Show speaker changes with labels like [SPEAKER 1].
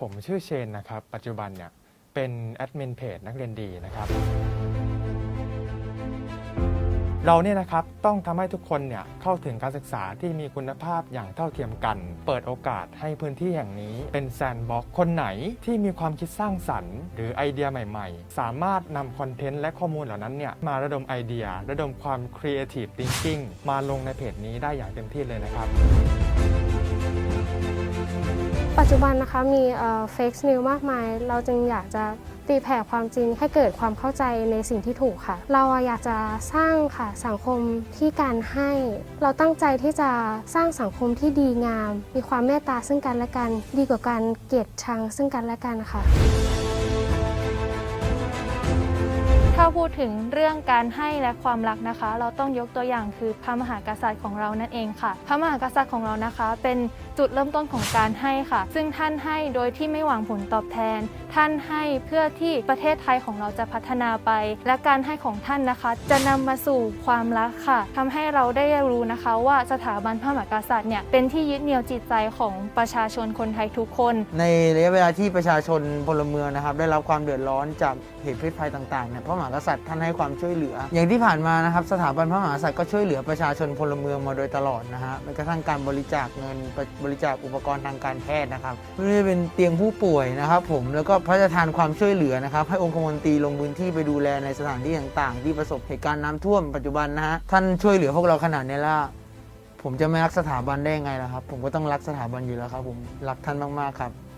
[SPEAKER 1] ผมชื่อเชนนะครับ ปัจจุบันเนี่ยเป็นแอดมินเพจนักเรียนดีนะครับ เราเนี่ยนะครับต้องทำให้ทุกคนเนี่ยเข้าถึงการศึกษาที่มีคุณภาพอย่างเท่าเทียมกัน เปิดโอกาสให้พื้นที่แห่งนี้เป็นแซนด์บ็อกซ์คนไหนที่มีความคิดสร้างสรรค์ หรือไอเดียใหม่ ๆ สามารถนำคอนเทนต์และข้อมูลเหล่านั้นเนี่ยมาระดมไอเดีย ระดมความ Creative Thinking มาลงในเพจนี้ได้อย่างเต็มที่เลยนะครับ
[SPEAKER 2] ปัจจุบันนะคะมีเฟกซ์นิวมากมาย เราจึงอยากจะตีแผ่ความจริงให้เกิดความเข้าใจในสิ่งที่ถูกค่ะ เราอะอยากจะสร้างค่ะสังคมที่การให้ เราตั้งใจที่จะสร้างสังคมที่ดีงาม มีความเมตตาซึ่งกันและกัน ดีกว่าการเกลียดชังซึ่งกันและกันค่ะ
[SPEAKER 3] ถ้าพูดถึงเรื่องการให้และความรักนะคะ เราต้องยกตัวอย่างคือพระมหากษัตริย์ของเรานั่นเองค่ะ พระมหากษัตริย์ของเรานะคะ เป็นจุดเริ่มต้นของการให้ค่ะ ซึ่งท่านให้โดยที่ไม่หวังผลตอบแทน ท่านให้เพื่อที่ประเทศไทยของเราจะพัฒนาไป และการให้ของท่านนะคะ จะนำมาสู่ความรักค่ะทำให้เราได้รู้นะคะว่าสถาบันพระมหากษัตริย์เนี่ยเป็นที่ยึดเหนี่ยวจิตใจของประชาชนคนไทยทุกคน
[SPEAKER 4] ในระยะเวลาที่ประชาชนพลเมืองนะครับ ได้รับความเดือดร้อนจากเหตุเพศภัยต่างๆเนี่ยพระมหากษัตริย์ท่านให้ความช่วยเหลือ อย่างที่ผ่านมานะครับสถาบันพระมหากษัตริย์ก็ช่วยเหลือประชาชนพลเมืองมาโดยตลอดนะฮะแม้กระทั่งการบริจาคเงินบริจาคอุปกรณ์ทางการแพทย์นะครับไม่ว่าจะเป็นเตียงผู้ป่วยนะครับผมแล้วก็พระราชทานความช่วยเหลือนะครับให้องคมนตรีลงพื้นที่ไปดูแลในสถานที่ต่างๆ ที่ประสบเหตุการณ์น้ำท่วมปัจจุบันนะฮะท่านช่วยเหลือพวกเราขนาดนี้ล้วผมจะไม่รักสถาบันได้ยังไงล่ะครับ ผมก็ต้องรักสถาบันอยู่แล้วครับผมรักท่านมากๆครับ